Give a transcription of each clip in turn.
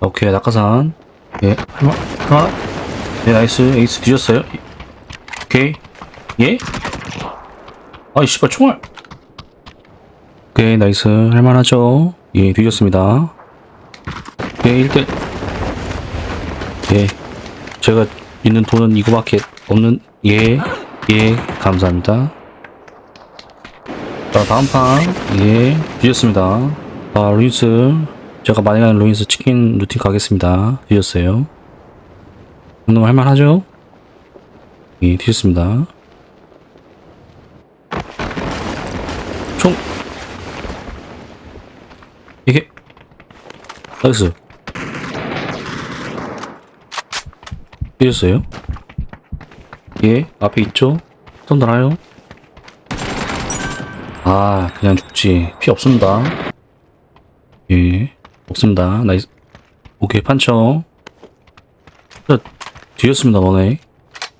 오케이 낙하산. 예 하나 하나 네 나이스. 에이스 뒤졌어요. 오케이. 예? 아이 씨발 총알. 오케이 나이스. 할만하죠? 예 뒤졌습니다. 예 1대. 예. 제가 있는 돈은 이거밖에 없는 예. 예 감사합니다. 자 다음 판예 뒤졌습니다. 아 루이스 제가 많이 가는 루이스 치킨 루틴 가겠습니다. 뒤졌어요? 운동 할만하죠? 예 뒤졌습니다. 총. 이게. 나이스. 뒤졌어요? 예 앞에 있죠? 손 달아요? 아 그냥 죽지. 피 없습니다. 예 없습니다. 나이스. 오케이 판쳐. 자, 뒤였습니다 너네.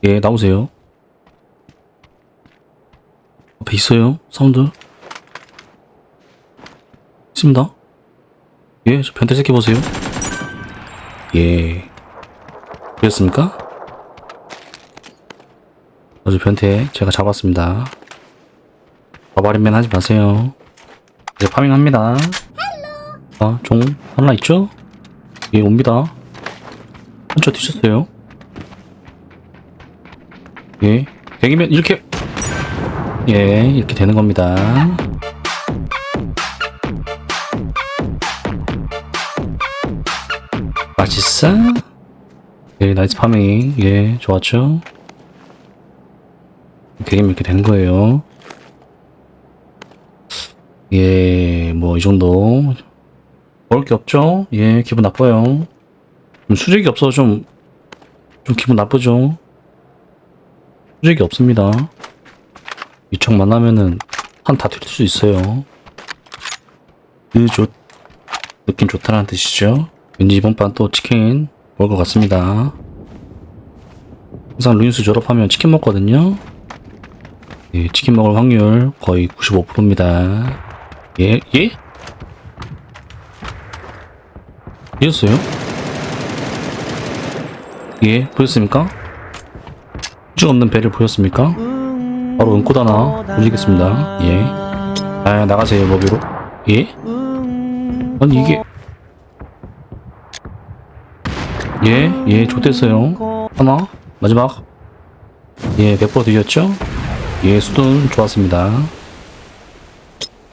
예 나오세요. 앞에 있어요 사운드. 있습니다. 예 저 변태 새끼 보세요. 예. 되었습니까? 아주 변태 제가 잡았습니다. 바바리맨 하지 마세요. 이제 파밍합니다 아, 종 하나 있죠? 예, 옵니다. 한쳐 뒤쳤어요. 예, 백이면 이렇게 예, 이렇게 되는 겁니다. 맛있어? 예, 나이스 파밍. 예, 좋았죠? 백이면 이렇게 되는 거예요. 예, 뭐, 이 정도. 먹을 게 없죠? 예, 기분 나빠요. 좀 수직이 없어서 좀, 좀 기분 나쁘죠? 수직이 없습니다. 이청 만나면은 한다 틀릴 수 있어요. 그 좋, 느낌 좋다는 뜻이죠? 왠지 이번 판 또 치킨 먹을 것 같습니다. 항상 루인스 졸업하면 치킨 먹거든요? 예, 치킨 먹을 확률 거의 95%입니다. 예, 예? 이었어요? 예, 보였습니까? 휴지 없는 배를 보였습니까? 바로 은꼬다나 올리겠습니다. 예. 아, 나가세요, 로비로. 예? 아니, 이게. 예, 예, 좋댔어요. 하나, 마지막. 예, 100% 드렸죠? 예, 수둔 좋았습니다.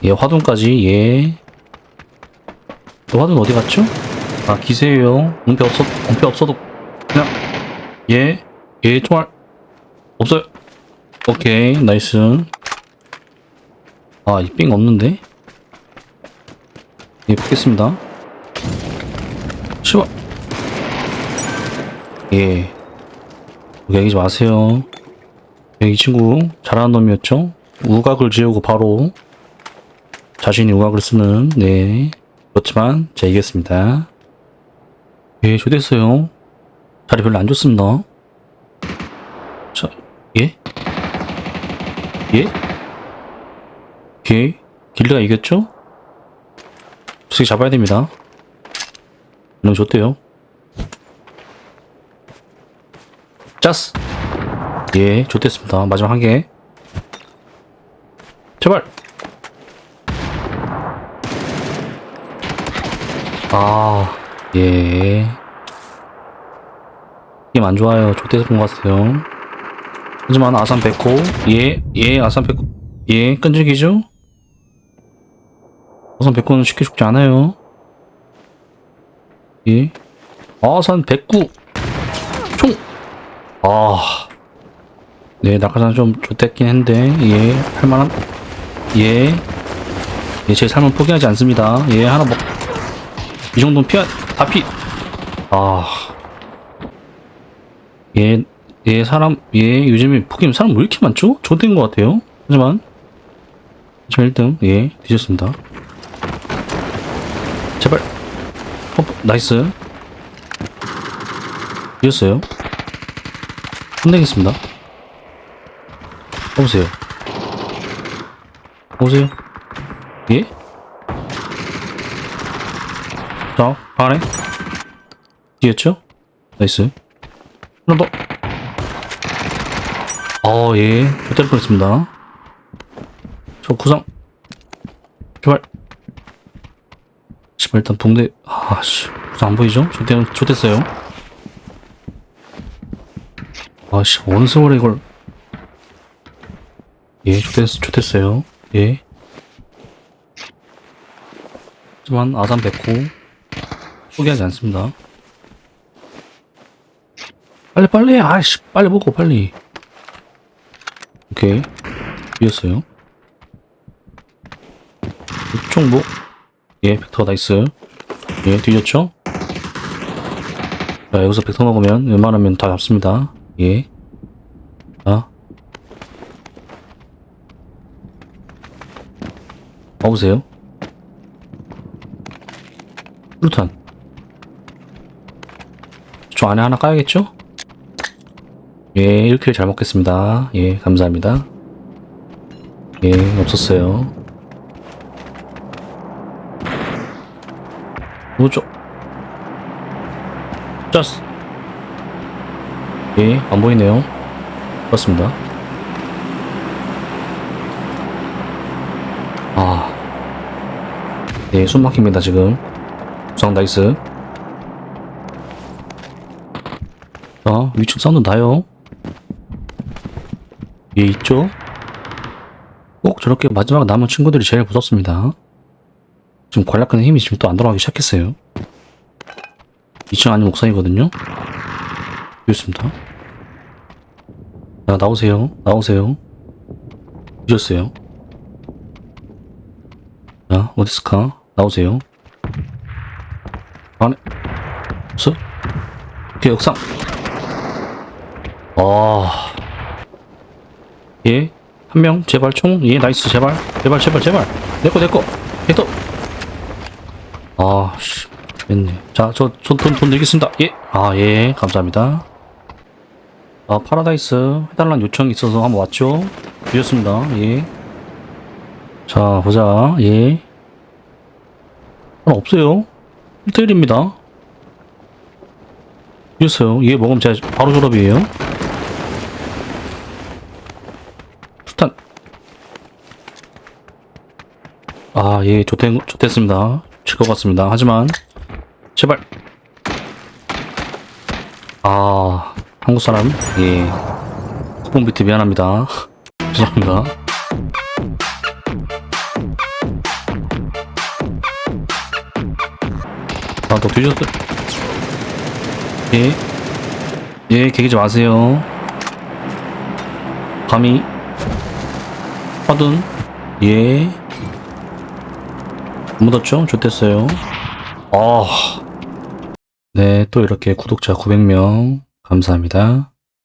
예, 화둔까지, 예. 또 화둔 어디 갔죠? 아, 기세예요. 은폐 없어, 은폐 없어도, 그냥, 예, 예, 총알, 없어요. 오케이, 나이스. 아, 이 삥 없는데? 예, 보겠습니다. 씨발. 예. 여기지 마세요. 예, 이 친구, 잘하는 놈이었죠? 우각을 지우고 바로, 자신이 우각을 쓰는, 네. 그렇지만, 제가 이겼습니다. 예, 좋됐어요. 자리 별로 안 좋습니다. 자, 예? 예? 오케이. 길드가 이겼죠? 수기 잡아야 됩니다. 너무 좋대요. 짜스! 예, 좋됐습니다. 마지막 한 개. 제발! 아, 예. 게임 안 좋아요. 좋대서 것 같아요. 하지만 아산 백호, 예, 예, 아산 백호, 예, 끈질기죠? 아산 백호는 쉽게 죽지 않아요. 예. 아산 백구, 총! 아. 네, 낙하산 좀 좋댔긴 했는데, 예, 할만한, 예. 예, 제 삶은 포기하지 않습니다. 예, 하나 먹, 이 정도는 피하, 다 피, 아. 예, 예, 사람, 예, 요즘에 포켓몬 사람 왜 이렇게 많죠? 좋된 것 같아요. 하지만, 저 1등, 예, 뒤졌습니다. 제발, 어, 나이스. 뒤졌어요. 혼내겠습니다. 오세요. 오세요. 예? 자, 방 안에. 뒤였죠? 나이스. 하나 더. 어, 예. 좋될 뻔했습니다. 저 구상. 제발. 제발 일단 붕대. 아 씨. 구상 안 보이죠? 좋대, 좋댔어요. 아 씨, 어느 세월에 이걸. 예, 좋댔, 좋댔어요. 예. 하지만 아산 백호 포기하지 않습니다. 빨리 빨리 아이씨 빨리 먹어 빨리. 오케이 이겼어요. 이쪽 뭐? 예 벡터 나이스. 예 뒤졌죠? 자 여기서 벡터 먹으면 웬만하면 다 잡습니다. 예. 자. 와보세요. 루탄. 저 안에 하나 까야겠죠? 예, 1킬 잘 먹겠습니다. 예, 감사합니다. 예, 없었어요. 뭐죠? 짜스. 예, 안 보이네요. 그렇습니다. 아. 예, 숨 막힙니다, 지금. 구상 나이스. 자, 위쪽 사운드 나요. 얘 있죠? 꼭 저렇게 마지막 남은 친구들이 제일 무섭습니다. 지금 관략근의 힘이 지금 또 안 돌아가기 시작했어요. 2층 아닌 옥상이거든요? 여기 있습니다. 자, 나오세요. 나오세요. 잊었어요. 자, 어디스까? 나오세요. 안에, 없어? 오케이, 옥상. 아. 예. 한 명, 제발 총. 예, 나이스, 제발. 제발, 제발, 제발. 내꺼, 내꺼. 내꺼. 아, 씨. 됐네. 자, 저, 돈, 돈, 돈 내겠습니다. 예. 아, 예. 감사합니다. 아, 파라다이스 해달라는 요청이 있어서 한번 왔죠? 드렸습니다. 예. 자, 보자. 예. 하나 없어요. 1대1입니다. 이었어요. 얘 먹으면 제가 바로 졸업이에요. 수탄. 아, 예, 좋대, 좋댔습니다. 질것 같습니다. 하지만, 제발. 아, 한국 사람, 예. 쿠폰 비트 미안합니다. 죄송합니다. 아, 또 뒤졌어. 예. 예, 개기지 마세요. 감히. 화둔. 예. 묻었죠? 좋댔어요. 아. 네, 또 이렇게 구독자 900명. 감사합니다.